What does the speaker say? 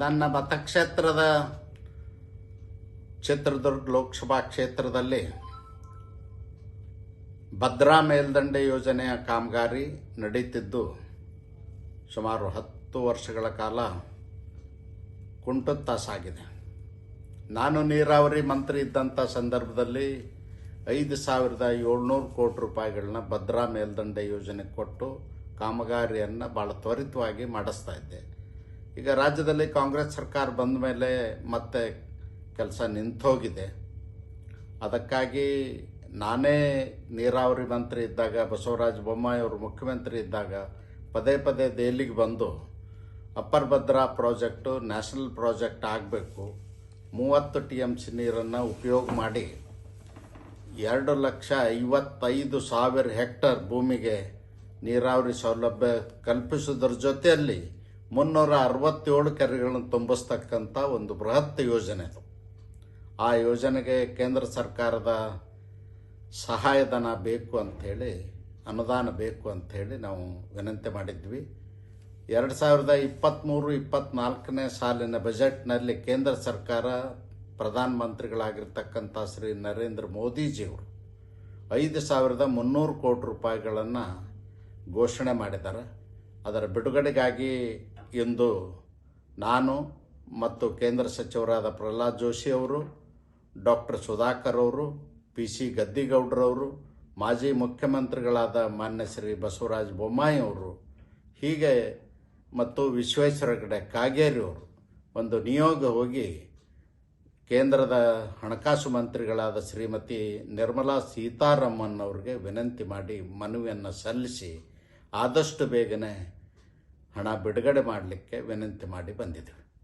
ನನ್ನ ಮತಕ್ಷೇತ್ರದ ಚಿತ್ರದುರ್ಗ ಲೋಕಸಭಾ ಕ್ಷೇತ್ರದಲ್ಲಿ ಭದ್ರಾ ಮೇಲ್ದಂಡೆ ಯೋಜನೆಯ ಕಾಮಗಾರಿ ನಡೀತಿದ್ದು ಸುಮಾರು ಹತ್ತು ವರ್ಷಗಳ ಕಾಲ ಕುಂಟುತ್ತಾ ಸಾಗಿದೆ ನಾನು ನೀರಾವರಿ ಮಂತ್ರಿ ಇದ್ದಂಥ ಸಂದರ್ಭದಲ್ಲಿ ಐದು ಸಾವಿರದ ಏಳ್ನೂರು ಕೋಟಿ ರೂಪಾಯಿಗಳನ್ನ ಭದ್ರಾ ಮೇಲ್ದಂಡೆ ಯೋಜನೆ ಕೊಟ್ಟು ಕಾಮಗಾರಿಯನ್ನು ಭಾಳ ತ್ವರಿತವಾಗಿ ಮಾಡಿಸ್ತಾ ಇದ್ದೆ. ಈಗ ರಾಜ್ಯದಲ್ಲಿ ಕಾಂಗ್ರೆಸ್ ಸರ್ಕಾರ ಬಂದ ಮೇಲೆ ಮತ್ತೆ ಕೆಲಸ ನಿಂತೋಗಿದೆ. ಅದಕ್ಕಾಗಿ ನಾನೇ ನೀರಾವರಿ ಮಂತ್ರಿ ಇದ್ದಾಗ, ಬಸವರಾಜ ಬೊಮ್ಮಾಯಿ ಅವರು ಮುಖ್ಯಮಂತ್ರಿ ಇದ್ದಾಗ ಪದೇ ಪದೇ ದೆಹಲಿಗೆ ಬಂದು upper Bhadra project, national project ಆಗಬೇಕು, ಮೂವತ್ತು ಟಿ ಎಂ ಸಿ ನೀರನ್ನು ಉಪಯೋಗ ಮಾಡಿ ಎರಡು ಲಕ್ಷ ಐವತ್ತೈದು ಸಾವಿರ ಹೆಕ್ಟರ್ ಭೂಮಿಗೆ ನೀರಾವರಿ ಸೌಲಭ್ಯ ಕಲ್ಪಿಸುವುದರ ಜೊತೆಯಲ್ಲಿ ಮುನ್ನೂರ ಅರವತ್ತೇಳು ಕೆರೆಗಳನ್ನು ತುಂಬಿಸ್ತಕ್ಕಂಥ ಒಂದು ಬೃಹತ್ ಯೋಜನೆ ಅದು. ಆ ಯೋಜನೆಗೆ ಕೇಂದ್ರ ಸರ್ಕಾರದ ಸಹಾಯಧನ ಬೇಕು ಅಂಥೇಳಿ ಅನುದಾನ ಬೇಕು ಅಂಥೇಳಿ ನಾವು ವಿನಂತಿ ಮಾಡಿದ್ವಿ. ಎರಡು ಸಾವಿರದ ಇಪ್ಪತ್ತ್ಮೂರು ಇಪ್ಪತ್ತ್ನಾಲ್ಕನೇ ಸಾಲಿನ ಬಜೆಟ್ನಲ್ಲಿ ಕೇಂದ್ರ ಸರ್ಕಾರ ಪ್ರಧಾನಮಂತ್ರಿಗಳಾಗಿರ್ತಕ್ಕಂಥ ಶ್ರೀ ನರೇಂದ್ರ ಮೋದಿಜಿಯವರು ಐದು ಸಾವಿರದ ಮುನ್ನೂರು ಕೋಟಿ ರೂಪಾಯಿಗಳನ್ನು ಘೋಷಣೆ ಮಾಡಿದ್ದಾರೆ. ಅದರ ಬಿಡುಗಡೆಗಾಗಿ ಇಂದು ನಾನು ಮತ್ತು ಕೇಂದ್ರ ಸಚಿವರಾದ ಪ್ರಹ್ಲಾದ್ ಜೋಶಿ ಅವರು ಡಾಕ್ಟರ್ ಸುಧಾಕರ್ ಅವರು, ಪಿ. ಸಿ. ಗದ್ದಿಗೌಡರವರು ಮಾಜಿ ಮುಖ್ಯಮಂತ್ರಿಗಳಾದ ಮಾನ್ಯ ಶ್ರೀ ಬಸವರಾಜ ಬೊಮ್ಮಾಯಿ ಅವರು, ಹೀಗೆ ಮತ್ತು ವಿಶ್ವೇಶ್ವರ ಕಡೆ ಕಾಗೇರಿ ಅವರು ಒಂದು ನಿಯೋಗ ಹೋಗಿ ಕೇಂದ್ರದ ಹಣಕಾಸು ಮಂತ್ರಿಗಳಾದ ಶ್ರೀಮತಿ ನಿರ್ಮಲಾ ಸೀತಾರಾಮನ್ ಅವರಿಗೆ ವಿನಂತಿ ಮಾಡಿ ಮನವಿಯನ್ನು ಸಲ್ಲಿಸಿ ಆದಷ್ಟು ಬೇಗನೆ ಹಣ ಬಿಡುಗಡೆ ಮಾಡಲಿಕ್ಕೆ ವಿನಂತಿ ಮಾಡಿ ಬಂದಿದ್ದೇವೆ.